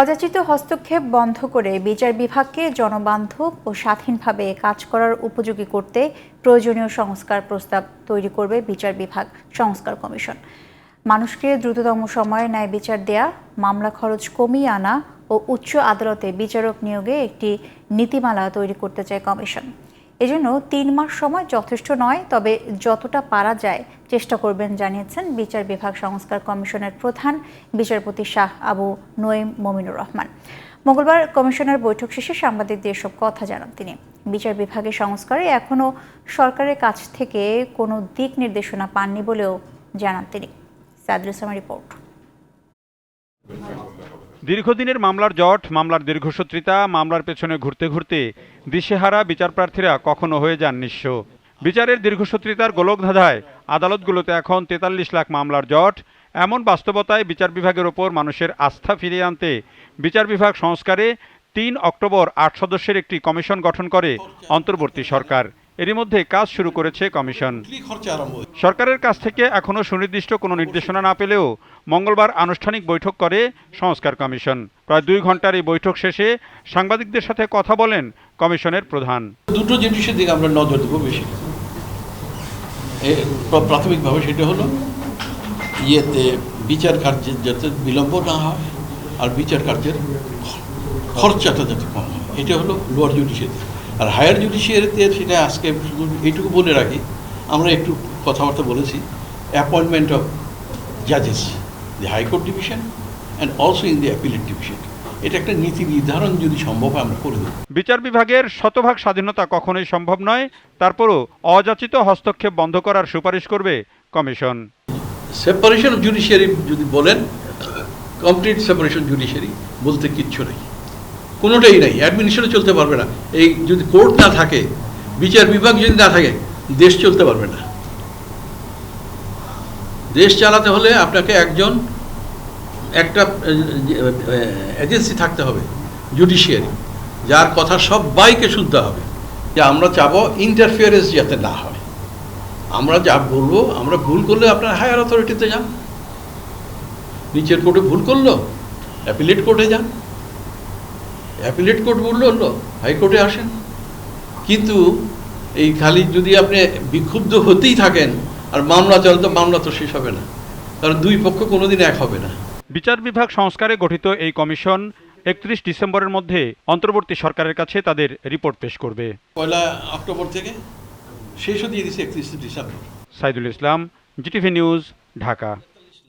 অযাচিত হস্তক্ষেপ বন্ধ করে বিচার বিভাগকে জনবান্ধব ও স্বাধীনভাবে কাজ করার উপযোগী করতে প্রয়োজনীয় সংস্কার প্রস্তাব তৈরি করবে বিচার বিভাগ, সংস্কার কমিশন। মানুষকে দ্রুততম সময়ে ন্যায় বিচার দেয়া, মামলা খরচ কমিয়ে আনা ও উচ্চ আদালতে বিচারক নিয়োগে একটি নীতিমালা তৈরি করতে চায় কমিশন। এজন্য তিন মাস সময় যথেষ্ট নয়, তবে যতটা পারা যায় চেষ্টা করবেন, জানিয়েছেন বিচার বিভাগ সংস্কার কমিশনের প্রধান বিচারপতি শাহ আবু নঈম মমিনুর রহমান। মঙ্গলবার কমিশনের বৈঠক শেষে সাংবাদিকদের এসব কথা জানান তিনি। বিচার বিভাগের সংস্কারে এখনও সরকারের কাছ থেকে কোনো দিক নির্দেশনা পাননি বলেও জানান তিনি। সাদুল রিপোর্ট। দীর্ঘদিনের মামলার জট মামলার দীর্ঘসূত্রিতা মামলার পেছনে ঘুরতে ঘুরতে দিশেহারা বিচারপ্রার্থীরা কখনো হয়ে যান নিঃস্ব। বিচারের দীর্ঘসূত্রিতার গোলকধাঁধায় আদালতগুলোতে এখন তেতাল্লিশ লাখ মামলার জট। এমন বাস্তবতায় বিচার বিভাগের ওপর মানুষের আস্থা ফিরিয়ে আনতে বিচার বিভাগ সংস্কারে তিন অক্টোবর আট সদস্যের একটি কমিশন গঠন করে অন্তর্বর্তী সরকার। এরই মধ্যে কাজ শুরু করেছে কমিশন। সরকারের কাছ থেকে এখনও সুনির্দিষ্ট কোনো নির্দেশনা না পেলেও মঙ্গলবার আনুষ্ঠানিক বৈঠক করে সংস্কার কমিশন। প্রায় দুই ঘণ্টার এই বৈঠক শেষে সাংবাদিকদের সাথে কথা বলেন কমিশনের প্রধান। দুটো জিনিসের দিকে আমরা নজর দেবো বেশি। প্রাথমিকভাবে সেটা হলো, ইয়েতে বিচার কার্যের যাতে বিলম্ব না হয় আর বিচার কার্যের খরচাটা যাতে কম হয়। এটা হলো লোয়ার জুডিশিয়ারি আর হায়ার জুডিশিয়ারিতে সেটা আজকে এইটুকু বলে রাখি, আমরা একটু কথাবার্তা বলেছি। Appointment of জাজেস the high court division and also in the appellate division এটা একটা নীতি নির্ধারণ যদি সম্ভব হয় আমরা করে দেবো। বিচার বিভাগের শতভাগ স্বাধীনতা কখনোই সম্ভব নয় তারপরও অযাচিত হস্তক্ষেপ বন্ধ করার সুপারিশ করবে কমিশন। সেপারেশন অফ জুডিশিয়ারি যদি বলেন কমপ্লিট সেপারেশন জুডিশিয়ারি বলতে কিচ্ছু নেই। কোনোটাই নেই অ্যাডমিনিস্ট্রেশন চলতে পারবে না। এই যদি কোর্ট না থাকে বিচার বিভাগ যদি না থাকে দেশ চলতে পারবে না। দেশ চালাতে হলে আপনাকে একজন, একটা এজেন্সি থাকতে হবে, জুডিশিয়ারি, যার কথা সবাইকে শুনতে হবে, যে আমরা চাবো ইন্টারফিয়ারেন্স যাতে না হয়। আমরা যা বলব, আমরা ভুল করলে আপনার হায়ার অথরিটিতে যান। নিচের কোর্টে ভুল করল অ্যাপিলেট কোর্টে যান। অ্যাপিলেট কোর্ট বলল হলো হাইকোর্টে আসেন। কিন্তু এই খালি যদি আপনি বিক্ষুব্ধ হতেই থাকেন আর মামলা চলে তো মামলা তো শেষ হবে না। কারণ দুই পক্ষ কোনোদিন এক হবে না। বিচার বিভাগ সংস্কারে গঠিত এই কমিশন একত্রিশ ডিসেম্বরের মধ্যে অন্তর্বর্তী সরকারের কাছে তাদের রিপোর্ট পেশ করবে। পয়লা অক্টোবর থেকে শেষও দিয়ে দিচ্ছে একত্রিশে December. Saidul Islam GTV news Dhaka.